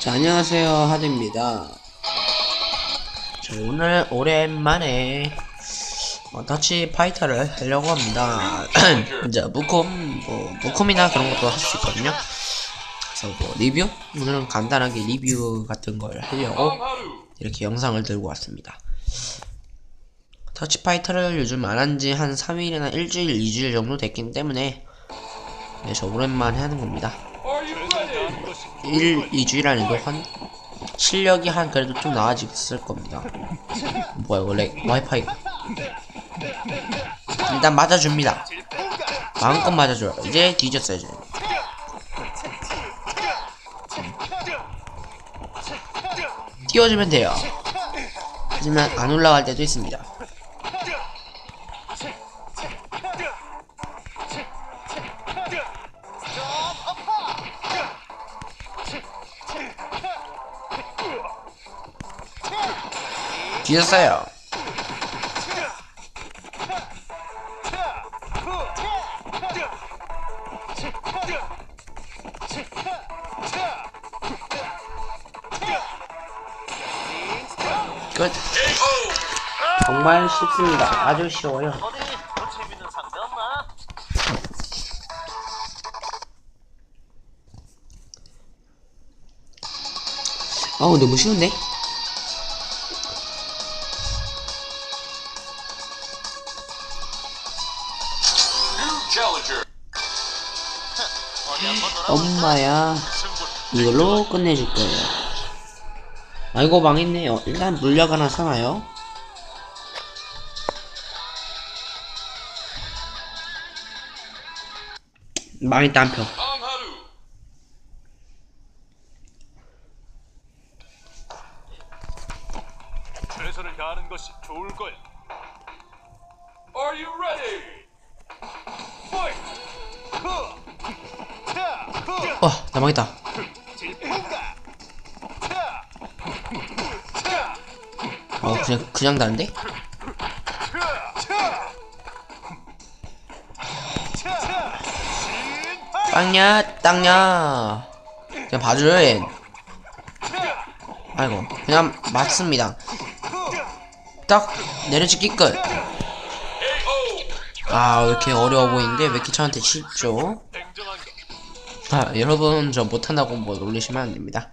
자, 안녕하세요. 하드입니다. 자, 오늘 오랜만에 어, 터치 파이터를 하려고 합니다. 이제 무콤, 뭐, 무콤이나 그런 것도 할 수 있거든요. 그래서 뭐, 리뷰? 오늘은 간단하게 리뷰 같은 걸 하려고 이렇게 영상을 들고 왔습니다. 터치 파이터를 요즘 안 한 지 한 3일이나 일주일, 2주일 정도 됐기 때문에 네, 저 오랜만에 하는 겁니다. 1, 2주일 안에도 한 실력이 한 그래도 좀 나아졌을 겁니다. 뭐야 렉 와이파이 일단 맞아줍니다. 마음껏 맞아줘요. 이제 뒤졌어요 이제. 띄워주면 돼요. 하지만 안 올라갈 때도 있습니다. 뒤졌어요. 끝. 정말 쉽습니다. 아주 쉬워요. 없나? 아우 너무 쉬운데? 이걸로 끝내줄 거예요. 아이고 망했네요. 일단 물약 하나 사나요? 망했다 한 표. 어, 그냥, 그냥 다는데? 빵야, 땅야. 그냥 봐줘요, 얜. 아이고, 그냥 맞습니다. 딱, 내려찍기 끝. 아, 왜 이렇게 어려워 보이는데, 왜 이렇게 저한테 쉽죠? 아, 여러분 저 못한다고 뭐 놀리시면 안 됩니다.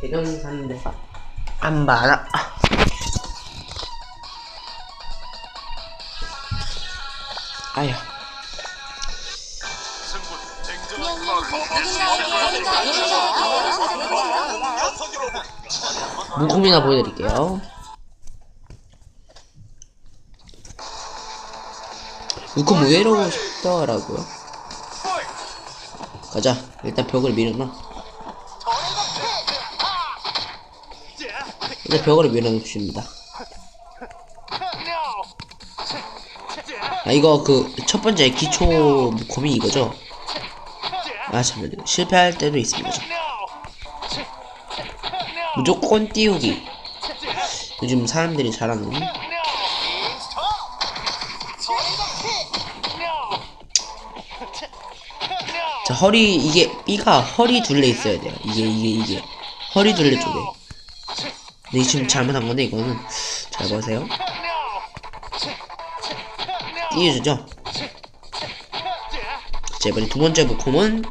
대전 사는데 안 받아. 아야. 물고기나 보여드릴게요. 물고기 의외로 쉽더라고요. 가자. 일단 벽을 밀어놔. 일단 벽을 밀어놓습니다. 아 이거 그 첫 번째 기초 고민 이거죠? 아 잠깐만요. 실패할 때도 있습니다. 저. 무조건 띄우기. 요즘 사람들이 잘하는. 허리 이게 B가 허리 둘레 있어야 돼요. 이게 이게 이게 허리 둘레 쪽에. 근데 지금 잘못한 건데 이거는 잘 보세요. 띄워주죠. 자 이번에 두 번째 무콤은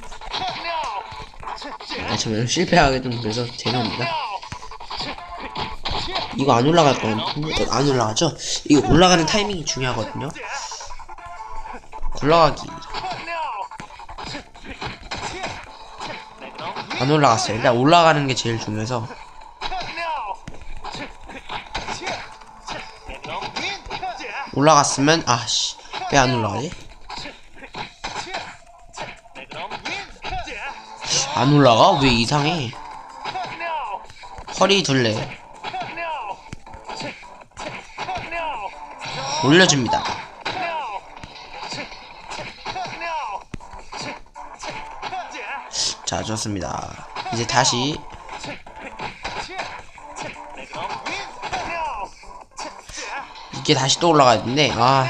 아 잠깐만 실패하게 좀 그래서 죄송합니다. 이거 안 올라갈 거는 안 올라가죠? 이거 올라가는 타이밍이 중요하거든요. 올라가기 안 올라갔어요. 일단 올라가는 게 제일 중요해서 올라갔으면 아씨 왜 안 올라가지? 안 올라가? 왜 이상해? 허리 둘레 올려줍니다. 좋습니다. 이제 다시. 이게 다시 또 올라가야 되는데 아.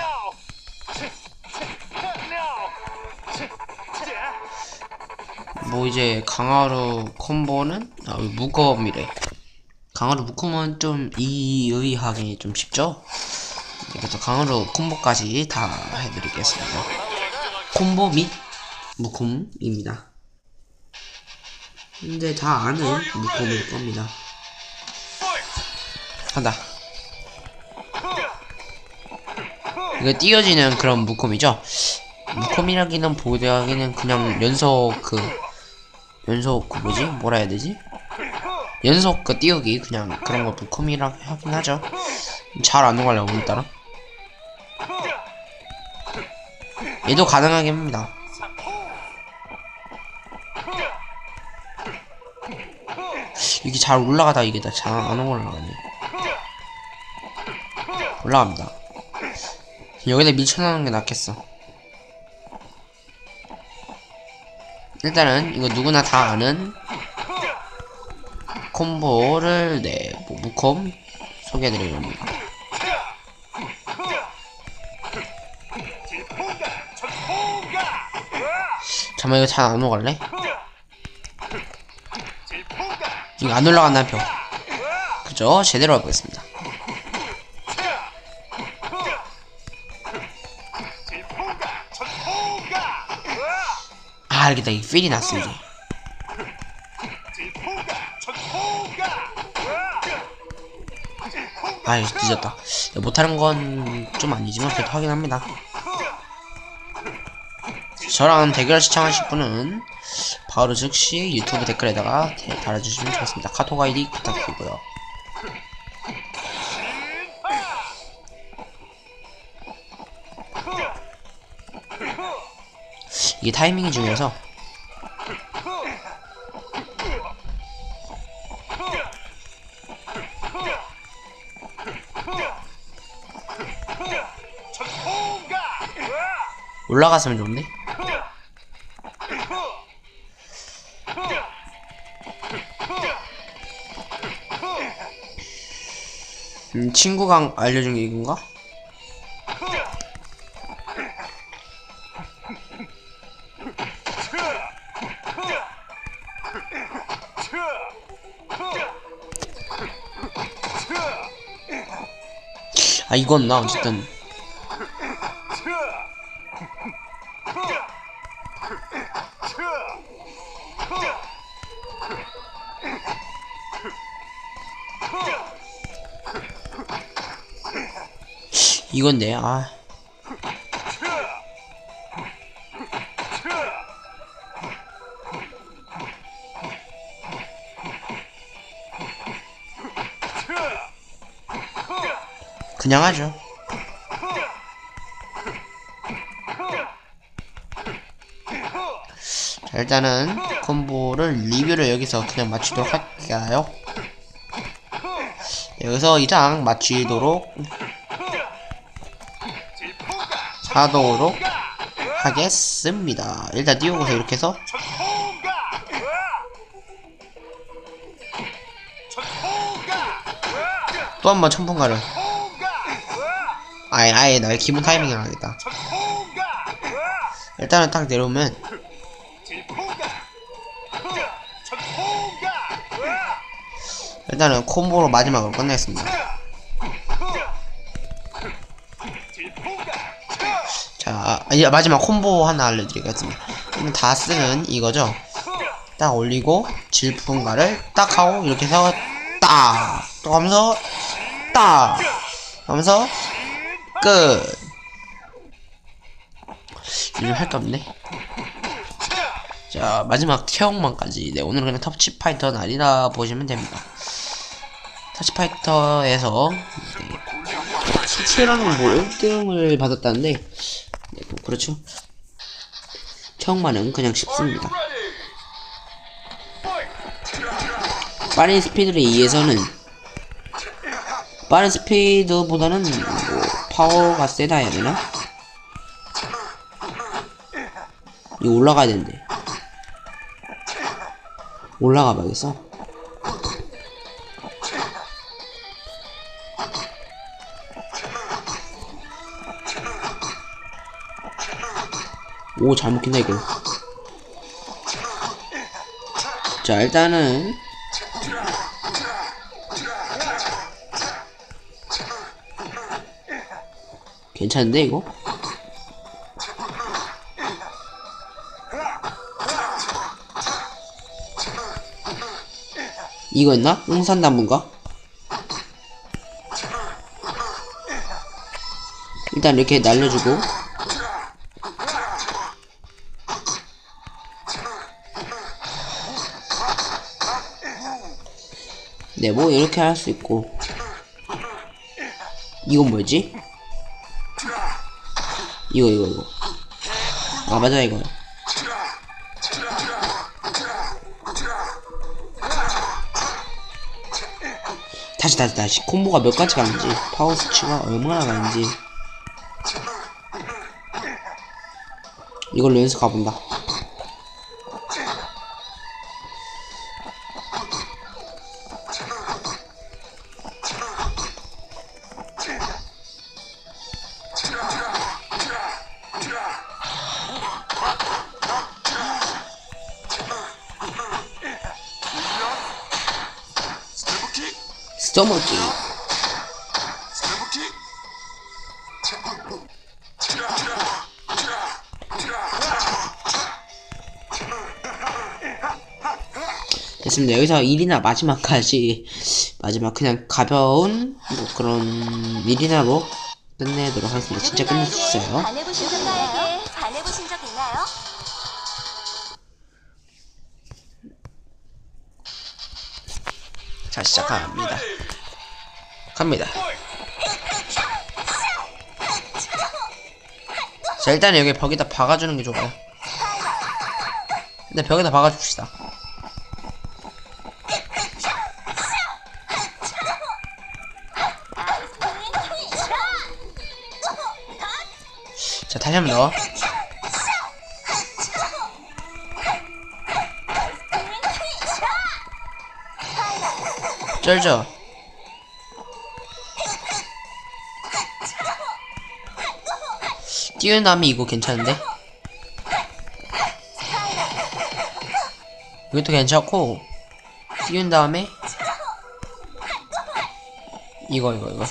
뭐 이제 강화루 콤보는 아 무검이래. 강화루 무콤은 좀 이의하기 좀 쉽죠? 그래서 강화루 콤보까지 다 해드리겠습니다. 콤보 및 무콤입니다 근데 다 아는 무콤일 겁니다. 한다. 이거 띄어지는 그런 무콤이죠? 무콤이라기는 보드하기는 그냥 연속 그 연속 그 뭐지? 뭐라 해야 되지? 연속 그 띄우기 그냥 그런 거 무콤이라 하긴 하죠. 잘안 오갈려 오늘따라. 얘도 가능하긴 합니다 이게 잘 올라가다 이게 다 잘 안 올라가네. 올라갑니다. 여기다 밀쳐넣는 게 낫겠어. 일단은 이거 누구나 다 아는 콤보를 네, 뭐 무콤 소개해드리렵니다. 잠깐만 이거 잘 안 오갈래? 이거 안 올라간다는 표 그죠? 제대로 해보겠습니다. 아 알겠다. 이 필이 났어 이제 아이 늦었다. 못하는 건 좀 아니지만 그래도 하긴 합니다 저랑 대결 시청하실 분은 바로 즉시 유튜브 댓글에다가 대- 달아주시면 좋겠습니다. 카톡 아이디 부탁드리고요. 이게 타이밍이 중요해서. 올라갔으면 좋은데 음, 친구가 알려준 게 이건가? 아 이건 나 어쨌든 이건데 아. 그냥 하죠. 자 일단은 콤보를 리뷰를 여기서 그냥 마치도록 할까요? 여기서 이상 마치도록 하도록 하겠습니다. 일단 띄우고서 이렇게 해서 또 한 번 천풍가를 아예 아예 나의 기본 타이밍을 하겠다. 일단은 딱 내려오면 일단은 콤보로 마지막으로 끝내겠습니다. 아, 이제 마지막 콤보 하나 알려드리겠습니다. 다 쓰는 이거죠. 딱 올리고 질풍가를 딱 하고 이렇게 해서 딱! 또 하면서 딱! 하면서 끝! 요즘 할게 없네. 자, 마지막 태형만까지. 네, 오늘은 그냥 터치파이터 날이다 보시면 됩니다. 터치파이터에서 네, 실체라는 뭐 1등을 받았다는데 네, 뭐 그렇죠. 태형만은 그냥 쉽습니다. 빠른 스피드에 의해서는 빠른 스피드보다는 뭐 파워가 세다 해야 되나? 이거 올라가야 되는데 올라가 봐야겠어. 오, 잘 먹힌다, 이거. 자, 일단은. 괜찮은데, 이거? 이거였나? 응산나무인가? 일단 이렇게 날려주고 네, 뭐 이렇게 할 수 있고. 이건 뭐지? 이거 이거 이거. 아 맞아 이거. 다시 다시 다시. 콤보가 몇 가지 가는지. 파워 수치가 얼마나 가는지. 이걸로 연습 가본다 스텝키 됐습니다. 여기서 1이나 마지막까지 마지막 그냥 가벼운 뭐 그런 1이나로 끝내도록 하겠습니다. 진짜 끝낼 수적 있나요? 자 시작합니다. 갑니다. 자 일단 여기 벽에다 박아주는 게 좋아요. 근데 벽에다 박아줍시다. 자 다시 한번더 쩔죠. 띄운 다음에 이거 괜찮은데? 이것도 괜찮고 띄운 다음에 이거 이거 이거.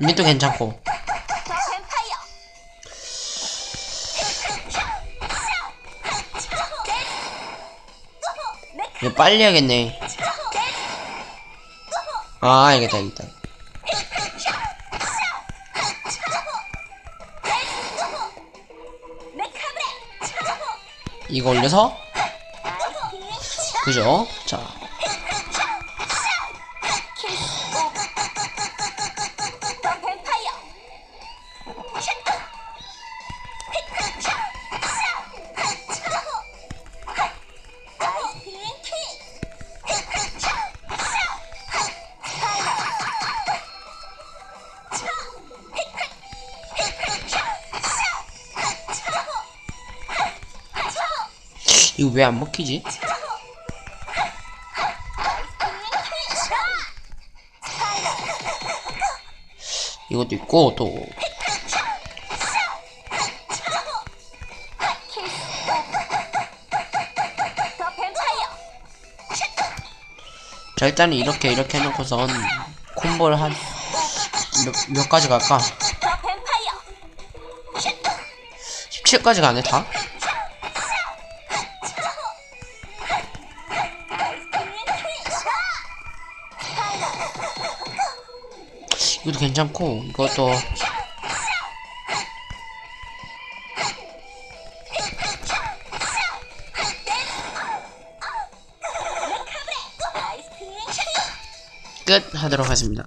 이것도 괜찮고 이거 빨리 해야겠네. 아 알겠다 알겠다. 이거 올려서? 그죠? 자 이거 왜 안 먹히지? 이것도 있고 또 자 일단은 이렇게 이렇게 해놓고선 콤보를 한 몇, 몇 가지 갈까? 더 뱀파이어 17까지 가네 다? 이것도 괜찮고 이것도. 끝 하도록 하겠습니다